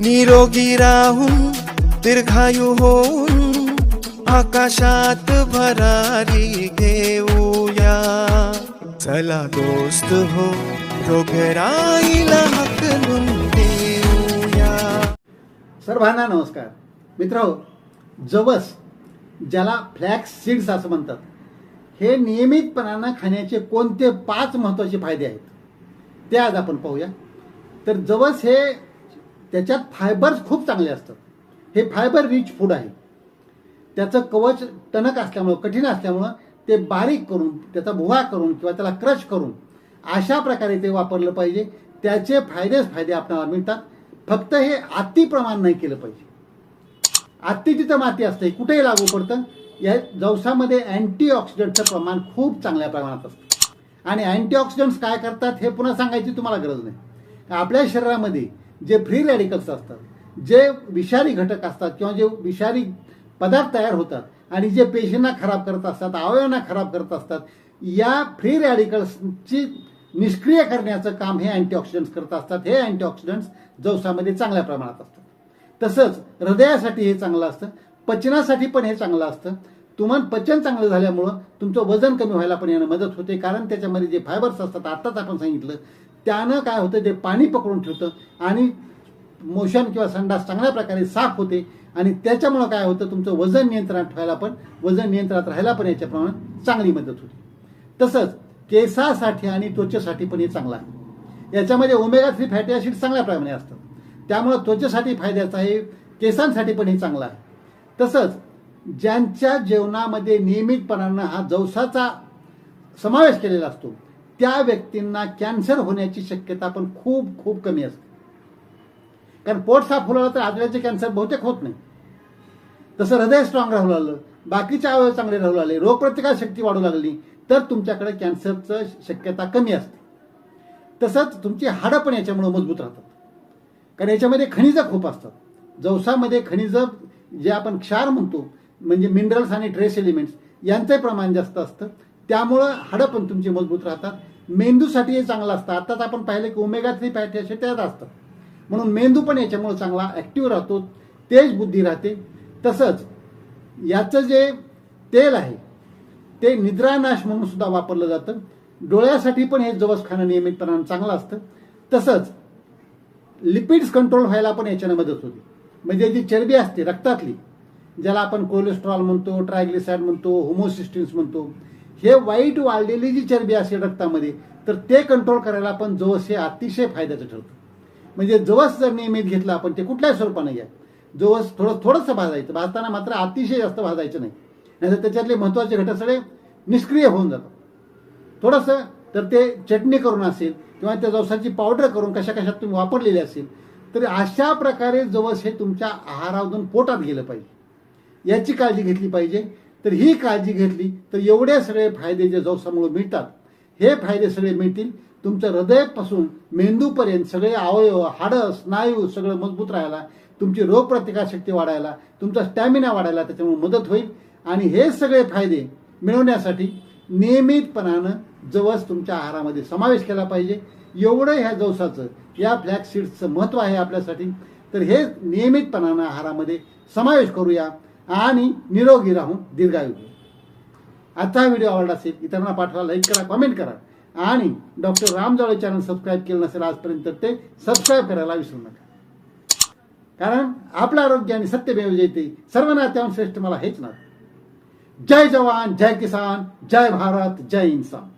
निरोगी राहून दीर्घायू होऊन आकाशात भरारी घेऊया. चला दोस्त हो रोगराईला हकलून देऊया. सर्वांना नमस्कार. मित्र जवस ज्याला फ्लॅक्स सीड्स असं म्हणतात हे नियमितपणानं खाण्याचे कोणते पाच महत्त्वाचे फायदे आहेत ते आज आपण पाहूया. तर जवस हे त्याच्यात फायबर्स खूप चांगले असतात. हे फायबर रिच फूड आहे. त्याचं कवच टणक असल्यामुळं कठीण असल्यामुळं ते बारीक करून त्याचा भुवा करून किंवा त्याला क्रश करून अशा प्रकारे ते वापरलं पाहिजे. त्याचे फायदेच फायदे आपल्याला मिळतात. फक्त हे अति प्रमाण नाही केलं पाहिजे. अति जिथं माती असते कुठेही लागू पडतं या जवसामध्ये अँटीऑक्सिडंटचं प्रमाण खूप चांगल्या प्रमाणात असतं. आणि अँटीऑक्सिडंट्स काय करतात हे पुन्हा सांगायची तुम्हाला गरज नाही. आपल्या शरीरामध्ये जे फ्री रॅडिकल्स असतात जे विषारी घटक असतात किंवा जे विषारी पदार्थ तयार होतात आणि जे पेशींना खराब करत असतात अवयवांना खराब करत असतात या फ्री रॅडिकल्सची निष्क्रिय करण्याचं काम हे अँटीऑक्सिडंट्स करत असतात. हे अँटीऑक्सिडंट्स जवसामध्ये चांगल्या प्रमाणात असतात. तसंच हृदयासाठी हे चांगलं असतं पचनासाठी पण हे चांगलं असतं. तुम्हाला पचन चांगलं झाल्यामुळं तुमचं वजन कमी व्हायला पण यानं मदत होते कारण त्याच्यामध्ये जे फायबर्स असतात आत्ताच आपण सांगितलं त्यानं काय होतं ते पाणी पकडून ठेवतं आणि मोशन किंवा संडास चांगल्या प्रकारे साफ होते. आणि त्याच्यामुळं काय होतं तुमचं वजन नियंत्रणात ठेवायला पण वजन नियंत्रणात राहायला पण याच्याप्रमाणे चांगली मदत होते. तसंच केसासाठी आणि त्वचेसाठी पण हे चांगलं आहे. याच्यामध्ये ओमेगा थ्री फॅटी ॲसिड चांगल्या प्रमाणे असतात. त्यामुळं त्वचेसाठी फायद्याचं आहे केसांसाठी पण हे चांगलं आहे. तसंच ज्यांच्या जेवणामध्ये नियमितपणानं हा जवसाचा समावेश केलेला असतो त्या व्यक्तींना कॅन्सर होण्याची शक्यता पण खूप खूप कमी असते. कारण पोट साफ होऊ लागलं तर आजल्याचे कॅन्सर बहुतेक होत नाही. तसं हृदय स्ट्रॉंग राहू लागलं बाकीचे अवयव चांगले राहू लागले रोगप्रतिकार शक्ती वाढू लागली तर तुमच्याकडे कॅन्सरचं शक्यता कमी असते. तसंच तुमची हाडं पण याच्यामुळे मजबूत राहतात. कारण याच्यामध्ये खनिजं खूप असतात. जवसामध्ये खनिजं जे आपण क्षार म्हणतो म्हणजे मिनरल्स आणि ट्रेस एलिमेंट्स यांचं प्रमाण जास्त असतं. त्यामुळं हाडं पण तुमची मजबूत राहतात. मेंदूसाठी हे चांगलं असतं. आताच आपण पाहिलं की ओमेगा थ्री फॅटी असे त्यात असतात म्हणून मेंदू पण याच्यामुळे चांगला ॲक्टिव्ह राहतो. तेज बुद्धी राहते. तसंच याचं जे तेल आहे ते निद्रानाश म्हणून सुद्धा वापरलं जातं. डोळ्यासाठी पण हे जवस खाणं नियमितपणानं चांगलं असतं. तसंच लिपिड्स कंट्रोल व्हायला पण याच्यानं मदत होते. म्हणजे जी चरबी असते रक्तातली ज्याला आपण कोलेस्ट्रॉल म्हणतो ट्रायग्लिसाइड म्हणतो होमोसिस्टिन्स म्हणतो हे वाईट वाढलेली जी चरबी असेल रक्तामध्ये तर ते कंट्रोल करायला आपण जवस हे अतिशय फायद्याचं ठरतं. म्हणजे जवस जर नियमित घेतलं आपण ते कुठल्याही स्वरूपाने घ्या. जवस थोडं थोडंसं भाजायचं. भाजताना मात्र अतिशय जास्त भाजायचं नाही. नाहीतर त्याच्यातले महत्त्वाचे घटक सगळे निष्क्रिय होऊन जातात. थोडंसं तर ते चटणी करून असेल किंवा त्या जवसाची पावडर करून कशा कशात तुम्ही वापरलेली असेल तर अशा प्रकारे जवस हे तुमच्या आहारामधून पोटात गेलं पाहिजे. याची काळजी घेतली पाहिजे. तर ही काळजी घेतली तर एवढे सगळे फायदे जे जवसामुळे मिळतात हे फायदे सगळे मिळतील. तुमचं हृदयापासून मेंदूपर्यंत सगळे अवयव हाडं स्नायू सगळं मजबूत राहायला तुमची रोगप्रतिकारशक्ती वाढायला तुमचा स्टॅमिना वाढायला त्याच्यामुळे मदत होईल. आणि हे सगळे फायदे मिळवण्यासाठी नियमितपणानं जवस तुमच्या आहारामध्ये समावेश केला पाहिजे. एवढं ह्या जवसाचं या फ्लॅक्स सीड्सचं महत्त्व आहे आपल्यासाठी. तर हे नियमितपणानं आहारामध्ये समावेश करूया. आणि निरोगी राहून दीर्घायू घेऊ आजचा व्हिडिओ आवडला असेल इतरांना पाठवा लाईक करा कमेंट करा. आणि डॉक्टर रामजावळे चॅनल सबस्क्राईब केलं नसेल आजपर्यंत तर ते सबस्क्राईब करायला विसरू नका. कारण आपलं आरोग्य आणि सत्यमेव जयते सर्वांना त्याहून श्रेष्ठ मला हेच ना जय जवान जय किसान जय भारत जय इन्सान.